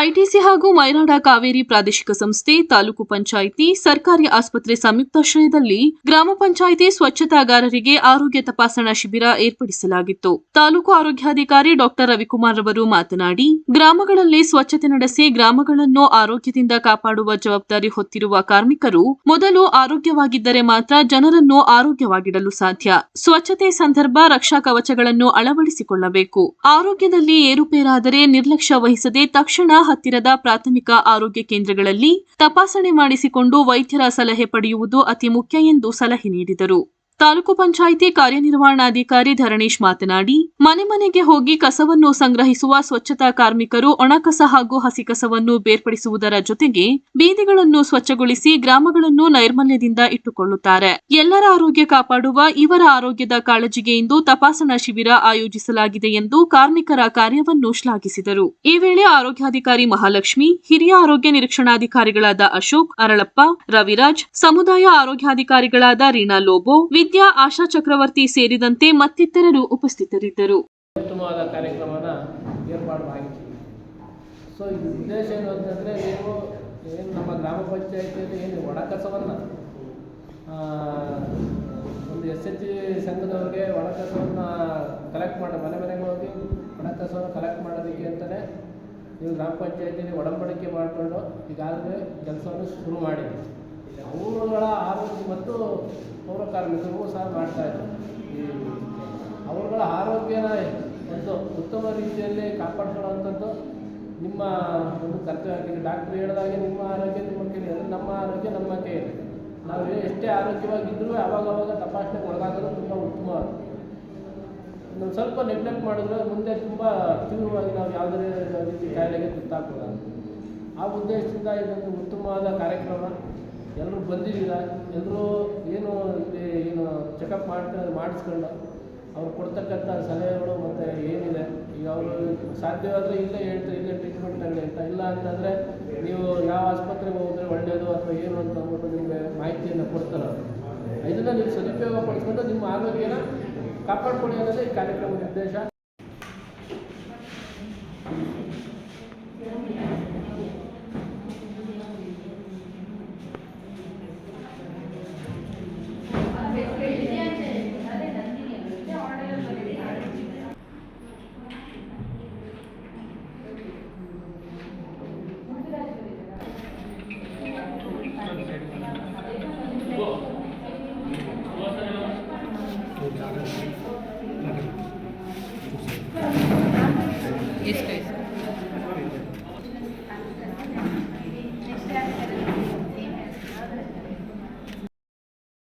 ITC ಹಾಗೂ ಮೈರಾಡ ಕಾವೇರಿ ಪ್ರಾದೇಶಿಕ ಸಂಸ್ಥೆ ತಾಲೂಕು ಪಂಚಾಯಿತಿ ಸರ್ಕಾರಿ ಆಸ್ಪತ್ರೆ ಸಂಯುಕ್ತಾಶ್ರಯದಲ್ಲಿ ಗ್ರಾಮ ಪಂಚಾಯಿತಿ ಸ್ವಚ್ಛತಾಗಾರರಿಗೆ ಆರೋಗ್ಯ ತಪಾಸಣಾ ಶಿಬಿರ ಏರ್ಪಡಿಸಲಾಗಿತ್ತು. ತಾಲೂಕು ಆರೋಗ್ಯಾಧಿಕಾರಿ ಡಾಕ್ಟರ್ ರವಿಕುಮಾರ್ ಅವರು ಮಾತನಾಡಿ, ಗ್ರಾಮಗಳಲ್ಲಿ ಸ್ವಚ್ಛತೆ ನಡೆಸಿ ಗ್ರಾಮಗಳನ್ನು ಆರೋಗ್ಯದಿಂದ ಕಾಪಾಡುವ ಜವಾಬ್ದಾರಿ ಹೊತ್ತಿರುವ ಕಾರ್ಮಿಕರು ಮೊದಲು ಆರೋಗ್ಯವಾಗಿದ್ದರೆ ಮಾತ್ರ ಜನರನ್ನು ಆರೋಗ್ಯವಾಗಿಡಲು ಸಾಧ್ಯ. ಸ್ವಚ್ಛತೆ ಸಂದರ್ಭ ರಕ್ಷಾ ಕವಚಗಳನ್ನು ಅಳವಡಿಸಿಕೊಳ್ಳಬೇಕು. ಆರೋಗ್ಯದಲ್ಲಿ ಏರುಪೇರಾದರೆ ನಿರ್ಲಕ್ಷ್ಯ ವಹಿಸದೆ ತಕ್ಷಣ ಹತ್ತಿರದ ಪ್ರಾಥಮಿಕ ಆರೋಗ್ಯ ಕೇಂದ್ರಗಳಲ್ಲಿ ತಪಾಸಣೆ ಮಾಡಿಸಿಕೊಂಡು ವೈದ್ಯರ ಸಲಹೆ ಪಡೆಯುವುದು ಅತಿ ಮುಖ್ಯ ಎಂದು ಸಲಹೆ ನೀಡಿದರು. ತಾಲೂಕು ಪಂಚಾಯಿತಿ ಕಾರ್ಯನಿರ್ವಹಣಾಧಿಕಾರಿ ಧರಣೇಶ್ ಮಾತನಾಡಿ, ಮನೆ ಮನೆಗೆ ಹೋಗಿ ಕಸವನ್ನು ಸಂಗ್ರಹಿಸುವ ಸ್ವಚ್ಛತಾ ಕಾರ್ಮಿಕರು ಒಣಕಸ ಹಾಗೂ ಹಸಿ ಕಸವನ್ನು ಬೇರ್ಪಡಿಸುವುದರ ಜೊತೆಗೆ ಬೀದಿಗಳನ್ನು ಸ್ವಚ್ಛಗೊಳಿಸಿ ಗ್ರಾಮಗಳನ್ನು ನೈರ್ಮಲ್ಯದಿಂದ ಇಟ್ಟುಕೊಳ್ಳುತ್ತಾರೆ. ಎಲ್ಲರ ಆರೋಗ್ಯ ಕಾಪಾಡುವ, ಇವರ ಆರೋಗ್ಯದ ಕಾಳಜಿಗೆ ಇಂದು ತಪಾಸಣಾ ಶಿಬಿರ ಆಯೋಜಿಸಲಾಗಿದೆ ಎಂದು ಕಾರ್ಮಿಕರ ಕಾರ್ಯವನ್ನು ಶ್ಲಾಘಿಸಿದರು. ಈ ವೇಳೆ ಆರೋಗ್ಯಾಧಿಕಾರಿ ಮಹಾಲಕ್ಷ್ಮಿ, ಹಿರಿಯ ಆರೋಗ್ಯ ನಿರೀಕ್ಷಣಾಧಿಕಾರಿಗಳಾದ ಅಶೋಕ್, ಅರಳಪ್ಪ, ರವಿರಾಜ್, ಸಮುದಾಯ ಆರೋಗ್ಯಾಧಿಕಾರಿಗಳಾದ ರೀನಾ ಲೋಬೋ ವಿದ್ಯಾ ಆಶಾ ಚಕ್ರವರ್ತಿ ಸೇರಿದಂತೆ ಮತ್ತಿತರರು ಉಪಸ್ಥಿತರಿದ್ದರು. ಉತ್ತಮವಾದ ಕಾರ್ಯಕ್ರಮನ ಏರ್ಪಾಡಾಗಿತ್ತು ಸೊ ಇದು ಉದ್ದೇಶ ಏನು ಅಂತಂದರೆ ನೀವು ಏನು ನಮ್ಮ ಗ್ರಾಮ ಪಂಚಾಯಿತಿಯಲ್ಲಿ ಏನು ಒಣ ಕಸವನ್ನು ಒಂದು ಎಸ್ ಎಚ್ ಜಿ ಸಂಘದವ್ರಿಗೆ ಒಣ ಕಸವನ್ನು ಕಲೆಕ್ಟ್ ಮಾಡಿ, ಮನೆ ಮನೆಗೆ ಹೋಗಿ ಒಣ ಕಸವನ್ನು ಕಲೆಕ್ಟ್ ಮಾಡೋದಕ್ಕೆ ಅಂತಲೇ ನೀವು ಗ್ರಾಮ ಪಂಚಾಯಿತಿಯಲ್ಲಿ ಒಡಂಬಡಿಕೆ ಮಾಡಿಕೊಂಡು ಈಗಾಗಲೇ ಕೆಲಸವನ್ನು ಶುರು ಮಾಡಿದ್ದೀವಿ ಅವರುಗಳ ಆರೋಗ್ಯ ಮತ್ತು ಪೌರ ಕಾರ್ಮಿಕರಿಗೂ ಸಹ ಮಾಡ್ತಾ ಇದ್ದಾರೆ ಈ ಅವರುಗಳ ಆರೋಗ್ಯನ ಒಂದು ಉತ್ತಮ ರೀತಿಯಲ್ಲಿ ಕಾಪಾಡ್ಕೊಳ್ಳೋವಂಥದ್ದು ನಿಮ್ಮ ಒಂದು ಕರ್ತವ್ಯ ಆಗಿದೆ ಡಾಕ್ಟ್ರ್ ಹೇಳಿದಾಗೆ ನಿಮ್ಮ ಆರೋಗ್ಯ ನಿಮ್ಮ ಕೈಲಿ ಅಂದರೆ ನಮ್ಮ ಆರೋಗ್ಯ ನಮ್ಮ ಕೈಯಲ್ಲಿ ನಾವು ಎಷ್ಟೇ ಆರೋಗ್ಯವಾಗಿದ್ದರೂ ಅವಾಗ ಅವಾಗ ತಪಾಸಣೆಗೆ ಒಳಗಾಗೋದು ತುಂಬ ಉತ್ತಮ ಸ್ವಲ್ಪ ನೆಗ್ಲೆಕ್ಟ್ ಮಾಡಿದ್ರೆ ಮುಂದೆ ತುಂಬ ತೀವ್ರವಾಗಿ ನಾವು ಯಾವುದೇ ರೀತಿ ಕಾಯಿಲೆಗೆ ತುತ್ತಾಗ್ಬೋದು ಆ ಉದ್ದೇಶದಿಂದ ಇದೊಂದು ಉತ್ತಮವಾದ ಕಾರ್ಯಕ್ರಮ. ಎಲ್ಲರೂ ಬಂದಿದ್ದೀರ? ಎಲ್ಲರೂ ಏನು ಇಲ್ಲಿ ಏನು ಚೆಕಪ್ ಮಾಡ್ತಾ ಮಾಡಿಸ್ಕೊಂಡು? ಅವ್ರು ಕೊಡ್ತಕ್ಕಂಥ ಸಲಹೆಗಳು ಮತ್ತು ಏನಿದೆ? ಈಗ ಅವರು ಸಾಧ್ಯವಾದರೆ ಇಲ್ಲೇ ಹೇಳ್ತಾರೆ, ಇಲ್ಲೇ ಟ್ರೀಟ್ಮೆಂಟ್ ತಗೊಳ್ಳಿ ಅಂತ. ಇಲ್ಲ ಅಂತಂದರೆ ನೀವು ಯಾವ ಆಸ್ಪತ್ರೆಗೆ ಹೋದರೆ ಒಳ್ಳೆಯದು ಅಥವಾ ಏನು ಅಂತ ಅಂದ್ಬಿಟ್ಟು ನಿಮಗೆ ಮಾಹಿತಿಯನ್ನು ಕೊಡ್ತಾರೆ ಇದನ್ನು ನೀವು ಸದುಪಯೋಗ ಪಡಿಸ್ಕೊಂಡು ನಿಮ್ಮ ಆರೋಗ್ಯನ ಕಾಪಾಡ್ಕೊಳ್ಳಿ ಅನ್ನೋದೇ ಈ ಕಾರ್ಯಕ್ರಮದ ಉದ್ದೇಶ. disco